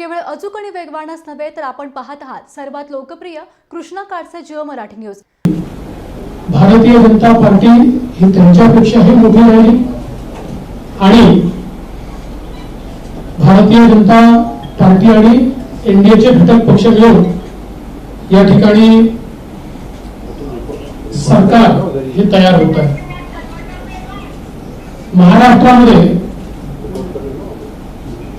केवळ अचूक आणि वेगवानच नव्हे तर आपण पाहत आहात सर्वात लोकप्रिय कृष्णा काडचे जिओ मराठी न्यूज. भारतीय जनता पार्टी ही त्यांच्यापेक्षाही मोठी राहिली. आणि भारतीय जनता पार्टी आणि एनडीएचे घटक पक्ष मिळून या ठिकाणी सरकार हे तयार होत आहे. महाराष्ट्रामध्ये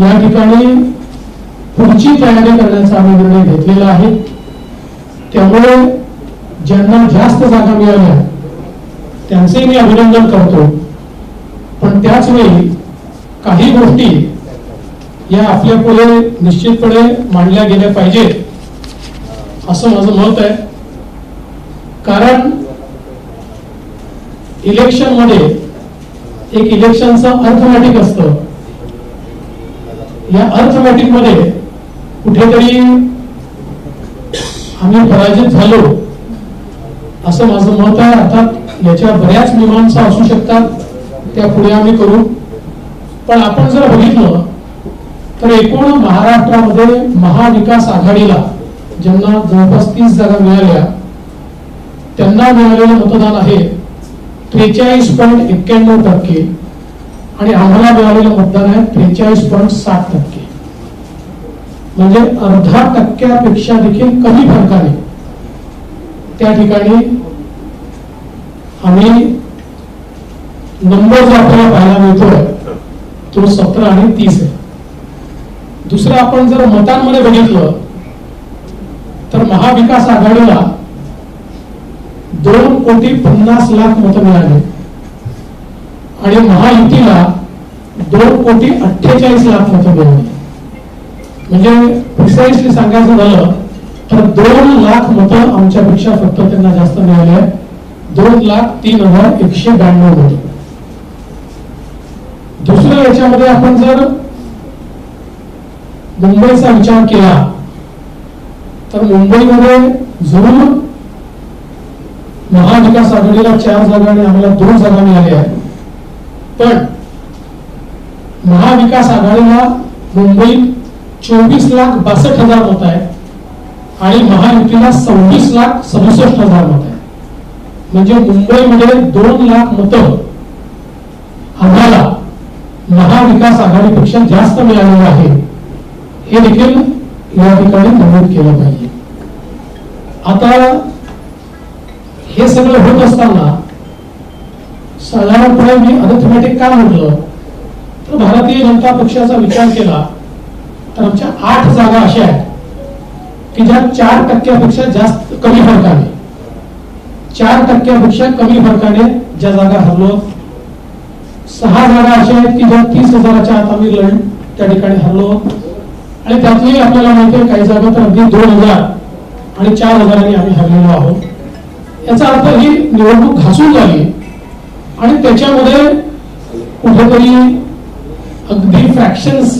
या ठिकाणी पुढची तयारी करण्याचा आम्ही निर्णय घेतलेला आहे. त्यामुळे ज्यांना जास्त जागा मिळाल्या त्यांचे मी अभिनंदन करतो. पण त्याच वेळी काही गोष्टी या आपल्या पुढे निश्चितपणे मांडल्या गेल्या पाहिजेत असं माझं मत आहे. कारण इलेक्शनमध्ये एक इलेक्शनचं अर्थमॅटिक असतं. या अर्थमॅटिकमध्ये कुठेतरी आम्ही पराजित झालो असं माझं मत आहे. अर्थात याच्या बऱ्याच मीमांसा असू शकतात त्या पुढे आम्ही करू. पण आपण जर बघितलं तर एकूण महाराष्ट्रामध्ये महाविकास आघाडीला ज्यांना जवळपास तीस जागा मिळाल्या त्यांना मिळालेलं मतदान आहे त्रेचाळीस पॉईंट एक्क्याण्णव टक्के. आणि आम्हाला मिळालेलं मतदान आहे त्रेचाळीस पॉईंट सात टक्के. म्हणजे अर्धा टक्क्यापेक्षा देखील कमी फरकाने त्या ठिकाणी आम्ही नंबर जो आपल्याला पाहायला मिळतोय तो सतरा आणि तीस आहे. दुसरं आपण जर मतांमध्ये बघितलं तर महाविकास आघाडीला दोन कोटी पन्नास लाख मतं मिळाली. आणि महायुतीला दोन कोटी अठ्ठेचाळीस लाख मतं मिळाली. म्हणजे प्रिसाइसली सांगायचं झालं तर दोन लाख मतं आमच्यापेक्षा फक्त त्यांना जास्त मिळाले आहेत. दोन लाख तीन हजार एकशे ब्याण्णव मत दुसरं याच्यामध्ये आपण जर मुंबईचा विचार केला तर मुंबईमध्ये जरूर महाविकास आघाडीला चार जागा आणि आम्हाला दोन जागा मिळाल्या आहेत. पण महाविकास आघाडीला मुंबईत चोवीस लाख बासष्ट हजार मत आहे आणि महायुतीला सव्वीस लाख सदुसष्ट हजार मत आहे म्हणजे मुंबईमध्ये दोन लाख मतं आम्हाला महाविकास आघाडीपेक्षा जास्त मिळालेलं आहे. हे देखील या ठिकाणी नमूद केलं पाहिजे. आता हे सगळं होत असताना साधारणपणे मी अनथमॅटिक का म्हटलं? तर भारतीय जनता पक्षाचा विचार केला तर आमच्या आठ जागा अशा आहेत की ज्या चार टक्क्यापेक्षा जास्त कमी फरकाने चार टक्क्यापेक्षा कमी फरकाने ज्या जागा हरलो. सहा जागा अशा आहेत की ज्या तीस हजाराच्या आत आम्ही लढ त्या ठिकाणी हरलो. आणि त्यातली आपल्याला माहिती आहे काही जागा तर अगदी दोन हजार आणि चार हजारांनी आम्ही हरलेलो आहोत. याचा अर्थ ही निवडणूक घासून झाली. आणि त्याच्यामध्ये कुठेतरी अगदी फ्रॅक्शन्स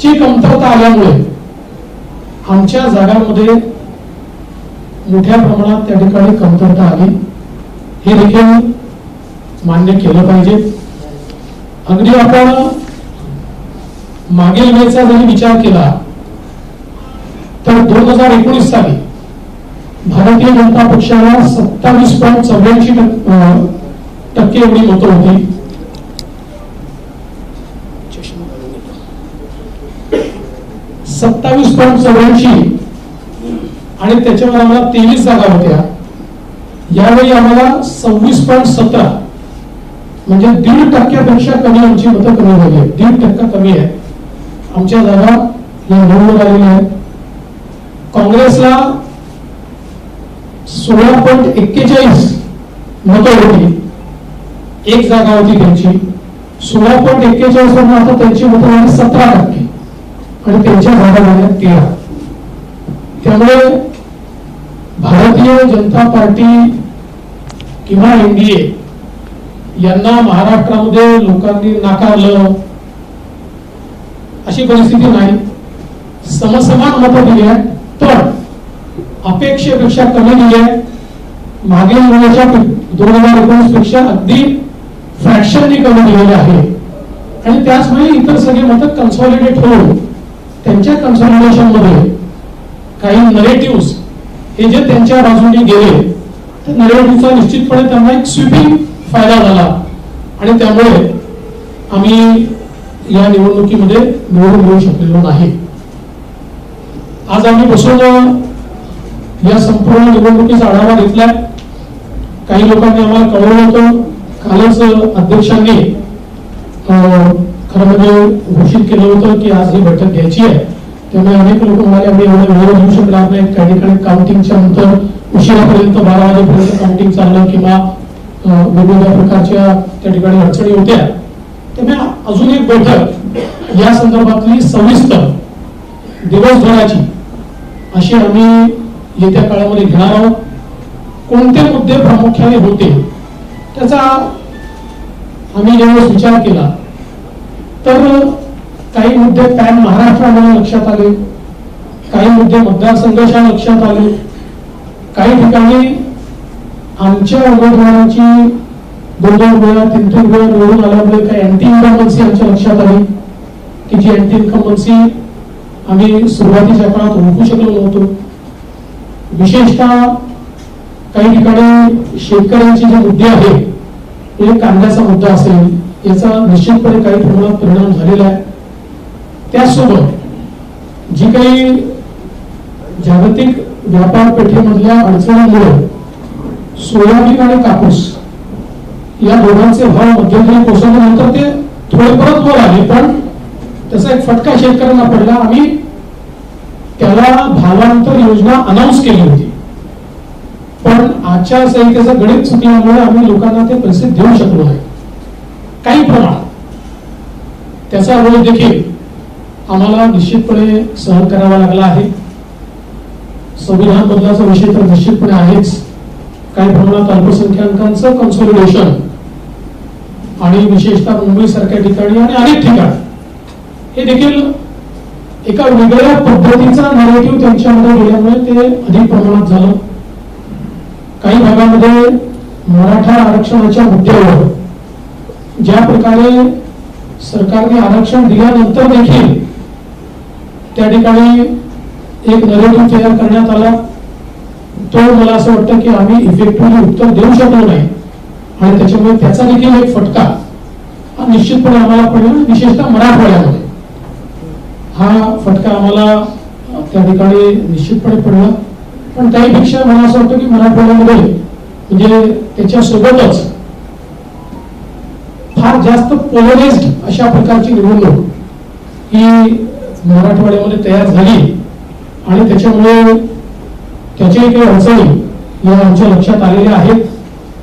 ची कमतरता आल्यामुळे आमच्या जागांमध्ये मोठ्या प्रमाणात त्या ठिकाणी कमतरता आली. हे देखील मान्य केलं पाहिजे. अगदी आपण मागील वेळेचा जरी विचार केला तर दोन हजार एकोणीस साली भारतीय जनता पक्षाला सत्तावीस पॉईंट चौऱ्याऐंशी टक्के एवढी मतं होती. सत्तावीस पॉईंट चौऱ्याऐंशी आणि त्याच्यावर आम्हाला तेवीस जागा होत्या. यावेळी आम्हाला सव्वीस पॉईंट सतरा म्हणजे दीड टक्क्यापेक्षा कमी आमची मतं कमी झाली आहे दीड टक्का कमी आहे. आमच्या जागा या निवडून आलेल्या आहेत. काँग्रेसला सोळा पॉईंट एक्केचाळीस मतं होती. एक जागा होती त्यांची. सोळा पॉईंट एक्केचाळीस वरून आता त्यांची मतं झाली सतरा टक्के. आणि त्यांच्या जागा झाल्या तेरा. त्यामुळे भारतीय जनता पार्टी किंवा एनडीए यांना महाराष्ट्रामध्ये लोकांनी नाकारलं अशी परिस्थिती नाही. समसमान मतं दिली आहेत पण अपेक्षेपेक्षा कमी दिली आहे मागील वेळेच्या दोन हजार एकोणीसपेक्षा अगदी फ्रॅक्शनने कमी दिलेले आहे. आणि त्याचमुळे इतर सगळे मतं कन्सॉलिडेट होऊन त्यांच्या कन्सॉलिडेशनमध्ये काही नरेटिव्ह हे जे त्यांच्या बाजूने गेले त्या नरेटिव्हचा निश्चितपणे त्यांना एक स्वीपिंग फायदा झाला. आणि त्यामुळे आम्ही या निवडणुकीमध्ये निवडून घेऊ शकलेलो नाही. आज आम्ही बसून या संपूर्ण निवडणुकीचा आढावा घेतला काही लोकांनी आम्हाला कळवलं होतं. कालच अध्यक्षांनी अं, खरं म्हणजे घोषित केलं होतं की आज ही बैठक घ्यायची आहे. त्यामुळे अनेक लोक म्हणाले आम्ही एवढं वेळ घेऊ शकणार नाही. काही ठिकाणी काउंटिंगच्या नंतर उशिरापर्यंत बारा वाजेपर्यंत काउंटिंग चाललं किंवा वेगवेगळ्या प्रकारच्या त्या ठिकाणी अडचणी होत्या. त्यामुळे अजून एक बैठक या संदर्भातली सविस्तर दिवसभराची अशी आम्ही येत्या काळामध्ये घेणार आहोत. कोणते मुद्दे प्रामुख्याने होते? त्याचा आम्ही ज्यावेळेस विचार केला तर काही मुद्दे पॅन महाराष्ट्रामध्ये लक्षात आले काही मुद्दे मतदारसंघाच्या लक्षात आले काही ठिकाणी आमच्या उमेदवारांची दोन दोन वेळा तीन तीन वेळा निवडून आल्यामुळे काही अँटी इन्कम्बन्सी आमच्या लक्षात आली. की जी अँटी इन्कम्बन्सी आम्ही सुरुवातीच्या काळात ओळखू शकलो नव्हतो. विशेषतः काही ठिकाणी शेतकऱ्यांचे जे मुद्दे आहेत ते कांद्याचा मुद्दा असेल याचा निश्चितपणे काही प्रमाणात परिणाम झालेला आहे. त्याचसोबत जी काही जागतिक व्यापार पेठेमधल्या अडचणींमुळे सोयाबीन आणि कापूस या दोघांचे भाव मध्यंतरी कोसळल्यानंतर ते थोडे परत वर आले पण त्याचा एक फटका शेतकऱ्यांना पडला. आम्ही त्याला भावांतर योजना अनाऊन्स केली होती. पण आचारसंहितेचं गणित चुकल्यामुळे आम्ही लोकांना ते पैसे देऊ शकलो आहे. काही प्रमाणात. त्याचा रोल देखील आम्हाला निश्चितपणे सहन करावा लागला आहे. संविधान बदलाचा विषय तर निश्चितपणे आहेच. काही प्रमाणात अल्पसंख्याकांचं कन्सोलिडेशन आणि विशेषतः मुंबई सारख्या ठिकाणी आणि अनेक ठिकाणी. हे देखील एका वेगळ्या पद्धतीचा नॅरेटिव्ह त्यांच्यामध्ये गेल्यामुळे ते अधिक प्रमाणात झालं. काही भागामध्ये मराठा आरक्षणाच्या मुद्द्यावर ज्या प्रकारे सरकारने आरक्षण दिल्यानंतर देखील त्या ठिकाणी एक नरेटिव्ह तयार करण्यात आला. तो मला असं वाटतं की आम्ही इफेक्टिव्हली उत्तर देऊ शकलो नाही. आणि त्याच्यामुळे त्याचा देखील एक फटका हा निश्चितपणे आम्हाला पडला विशेषतः मराठवाड्यामध्ये. हा फटका आम्हाला त्या ठिकाणी निश्चितपणे पडला. पण त्याहीपेक्षा मला असं वाटतं की मराठवाड्यामध्ये म्हणजे त्याच्यासोबतच फार जास्त पोलराइज्ड अशा प्रकारची निवडणूक ही मराठवाड्यामध्ये तयार झाली. आणि त्याच्यामुळे त्याच्याही काही अडचणी या आमच्या लक्षात आलेल्या आहेत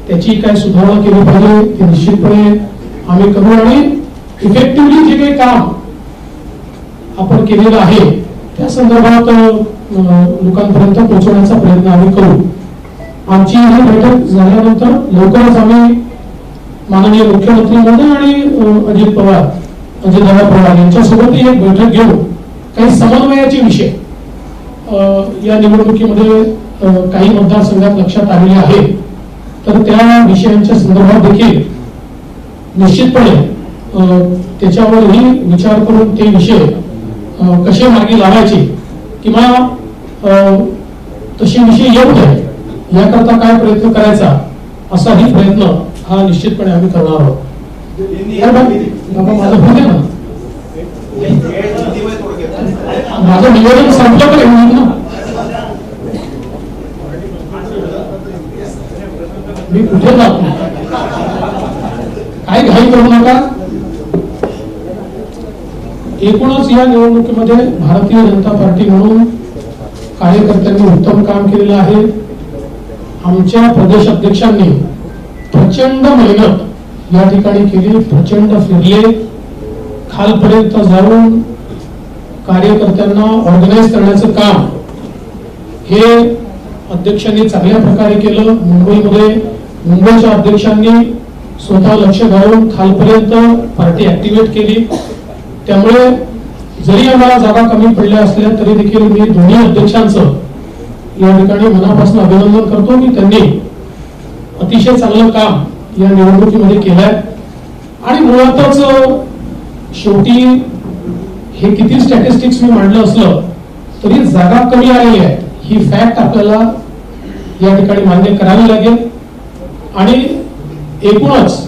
त्याची काय सुधारणा केली पाहिजे ते निश्चितपणे आम्ही करू आणि इफेक्टिव्हली जे काही काम आपण केलेलं आहे त्या संदर्भात लोकांपर्यंत पोहोचवण्याचा प्रयत्न आम्ही करू. आमची ही बैठक झाल्यानंतर लवकरच आम्ही माननीय मुख्यमंत्री मोदी आणि अजित पवार अजितदादा पवार यांच्यासोबतही एक बैठक घेऊ. काही समन्वयाचे विषय. या निवडणुकीमध्ये काही मतदारसंघात लक्षात आलेले आहेत तर त्या विषयांच्या संदर्भात देखील निश्चितपणे त्याच्यावरही विचार करून ते विषय कसे मार्गी लावायचे किंवा तसे विषय येऊ नये याकरता काय प्रयत्न करायचा असाही प्रयत्न हा निश्चितपणे आम्ही करणार आहोत. माझं निवेदन संपलं पण ना. मी कुठे जात काय घाई करू नका. एकूणच या निवडणुकीमध्ये भारतीय जनता पार्टी म्हणून कार्यकर्त्यांनी उत्तम काम केलेलं आहे. आमच्या प्रदेश अध्यक्षांनी प्रचंड मेहनत या ठिकाणी केली प्रचंड फिरले. खालपर्यंत जाऊन कार्यकर्त्यांना ऑर्गनाईज करण्याचं काम हे अध्यक्षांनी चांगल्या प्रकारे केलं. मुंबईमध्ये मुंबईच्या अध्यक्षांनी स्वतः लक्ष घालून खालपर्यंत पार्टी ऍक्टिव्हेट केली. त्यामुळे जरी आम्हाला जागा कमी पडल्या असल्या तरी देखील मी दोन्ही अध्यक्षांचं या ठिकाणी मनापासून अभिनंदन करतो की त्यांनी अतिशय चांगलं काम या निवडणुकीमध्ये केलंय. आणि मुळातच शेवटी हे किती स्टॅटिस्टिक्स मी मांडलं असलं तरी जागा कमी आलेली आहे. ही फॅक्ट आपल्याला या ठिकाणी मान्य करावी लागेल. आणि एकूणच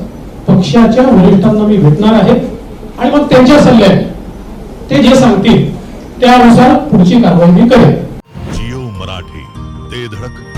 पक्षाच्या वरिष्ठांना मी भेटणार आहे. आणि मग त्यांच्या सल्ल्याने ते जे सांगतील त्यानुसार पुढची कारवाई मी करेन. जिओ मराठी ते धडक.